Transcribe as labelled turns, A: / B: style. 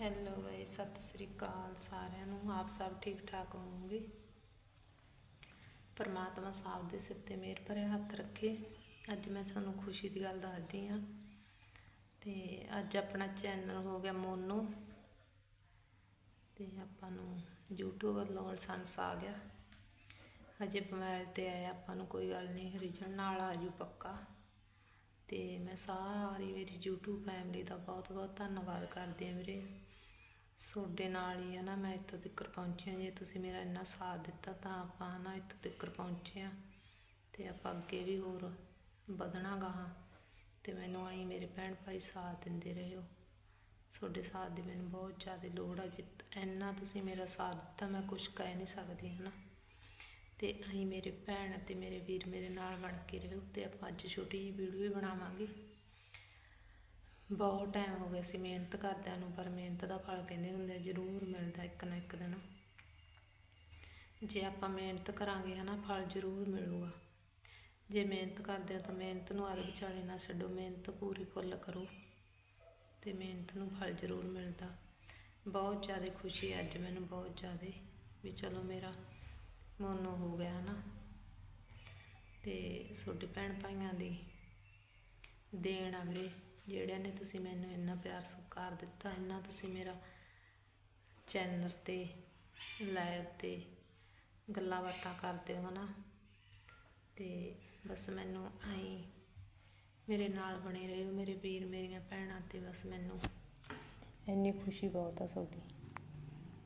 A: Hello ਬਾਈ ਸਤਿ ਸ੍ਰੀ ਅਕਾਲ ਸਾਰਿਆਂ ਨੂੰ ਆਪ ਸਭ ਠੀਕ ਠਾਕ ਹੋਵੋਗੇ ਪਰਮਾਤਮਾ ਸਾਹਿਬ ਦੇ ਸਿਰ ਤੇ ਮਿਹਰ ਭਰੇ ਹੱਥ ਰੱਖੇ ਅੱਜ ਮੈਂ ਤੁਹਾਨੂੰ ਖੁਸ਼ੀ ਦੀ ਗੱਲ ਦੱਸਦੀ ਹਾਂ ਤੇ ਅੱਜ ਆਪਣਾ ਚੈਨਲ ਹੋ ਗਿਆ ਮੋਨੋ ਤੇ ਆਪਾਂ ਨੂੰ YouTube ਵੱਲੋਂ ਲਾਇਸੈਂਸ ਆ ਗਿਆ ਹਜੇ ਮੋਬਾਈਲ ਤੇ ਆਇਆ ਆਪਾਂ ਨੂੰ ਕੋਈ ਗੱਲ ਨਹੀਂ ਰਿਜਨ ਨਾਲ ਆ ਜੂ ਪੱਕਾ ਅਤੇ ਮੈਂ ਸਾਰੀ ਮੇਰੀ ਯੂਟਿਊਬ ਫੈਮਿਲੀ ਦਾ ਬਹੁਤ ਬਹੁਤ ਧੰਨਵਾਦ ਕਰਦੀ ਹਾਂ ਵੀਰੇ। ਤੁਹਾਡੇ ਨਾਲ ਹੀ ਹੈ ਨਾ ਮੈਂ ਇੱਥੋਂ ਤੱਕ ਪਹੁੰਚੀ ਹਾਂ ਜੇ ਤੁਸੀਂ ਮੇਰਾ ਇੰਨਾ ਸਾਥ ਦਿੱਤਾ ਤਾਂ ਆਪਾਂ ਹੈ ਨਾ ਇੱਥੋਂ ਤੱਕ ਪਹੁੰਚੇ ਹਾਂ ਅਤੇ ਆਪਾਂ ਅੱਗੇ ਵੀ ਹੋਰ ਵਧਣਾ ਗਾਹਾਂ ਅਤੇ ਮੈਨੂੰ ਆਈ ਮੇਰੇ ਭੈਣ ਭਾਈ ਸਾਥ ਦਿੰਦੇ ਰਹੋ ਤੁਹਾਡੇ ਸਾਥ ਦੀ ਮੈਨੂੰ ਬਹੁਤ ਜ਼ਿਆਦਾ ਲੋੜ ਆ। ਜਿੱਤ ਇੰਨਾ ਤੁਸੀਂ ਮੇਰਾ ਸਾਥ ਦਿੱਤਾ, ਮੈਂ ਕੁਝ ਕਹਿ ਨਹੀਂ ਸਕਦੀ ਹੈ ਨਾ ਤੇ ਅਸੀਂ ਮੇਰੇ ਭੈਣ ਅਤੇ ਮੇਰੇ ਵੀਰ ਮੇਰੇ ਨਾਲ ਬਣ ਕੇ ਰਹੋ ਤੇ ਆਪਾਂ ਅੱਜ ਛੋਟੀ ਜਿਹੀ ਵੀਡੀਓ ਵੀ ਬਣਾਵਾਂਗੇ। ਬਹੁਤ ਟਾਈਮ ਹੋ ਗਿਆ ਸੀ ਮਿਹਨਤ ਕਰਦਿਆਂ ਨੂੰ, ਪਰ ਮਿਹਨਤ ਦਾ ਫਲ ਕਹਿੰਦੇ ਹੁੰਦੇ ਜ਼ਰੂਰ ਮਿਲਦਾ ਇੱਕ ਨਾ ਇੱਕ ਦਿਨ। ਜੇ ਆਪਾਂ ਮਿਹਨਤ ਕਰਾਂਗੇ ਹਨਾ, ਫਲ ਜ਼ਰੂਰ ਮਿਲੂਗਾ। ਜੇ ਮਿਹਨਤ ਕਰਦੇ ਆ ਤਾਂ ਮਿਹਨਤ ਨੂੰ ਆਦ ਵਿਚਾਲੇ ਨਾ ਛੱਡੋ, ਮਿਹਨਤ ਪੂਰੀ ਫੁੱਲ ਕਰੋ ਤੇ ਮਿਹਨਤ ਨੂੰ ਫਲ ਜ਼ਰੂਰ ਮਿਲਦਾ। ਬਹੁਤ ਜ਼ਿਆਦਾ ਖੁਸ਼ੀ ਅੱਜ ਮੈਨੂੰ, ਬਹੁਤ ਜ਼ਿਆਦਾ ਵੀ ਚਲੋ ਮੇਰਾ ਮੋਨੋ ਹੋ ਗਿਆ ਨਾ ਤੇ ਤੁਹਾਡੇ ਭੈਣ ਭਾਈਆਂ ਦੀ ਦੇਣ ਆ ਵੀਰੇ, ਜਿਹੜਿਆਂ ਨੇ ਤੁਸੀਂ ਮੈਨੂੰ ਇੰਨਾ ਪਿਆਰ ਸਤਿਕਾਰ ਦਿੱਤਾ, ਇੰਨਾ ਤੁਸੀਂ ਮੇਰਾ ਚੈਨਲ ਤੇ, ਲਾਈਵ ਤੇ ਗੱਲਾਂ ਬਾਤਾਂ ਕਰਦੇ ਹੋ ਨਾ ਤੇ ਬਸ ਮੈਨੂੰ ਆਈ, ਮੇਰੇ ਨਾਲ ਬਣੇ ਰਹੋ, ਮੇਰੇ ਵੀਰ ਮੇਰੀਆਂ ਭੈਣਾਂ ਤੇ ਬਸ ਮੈਨੂੰ ਇੰਨੀ ਖੁਸ਼ੀ ਬਹੁਤ ਆ ਤੁਹਾਡੀ।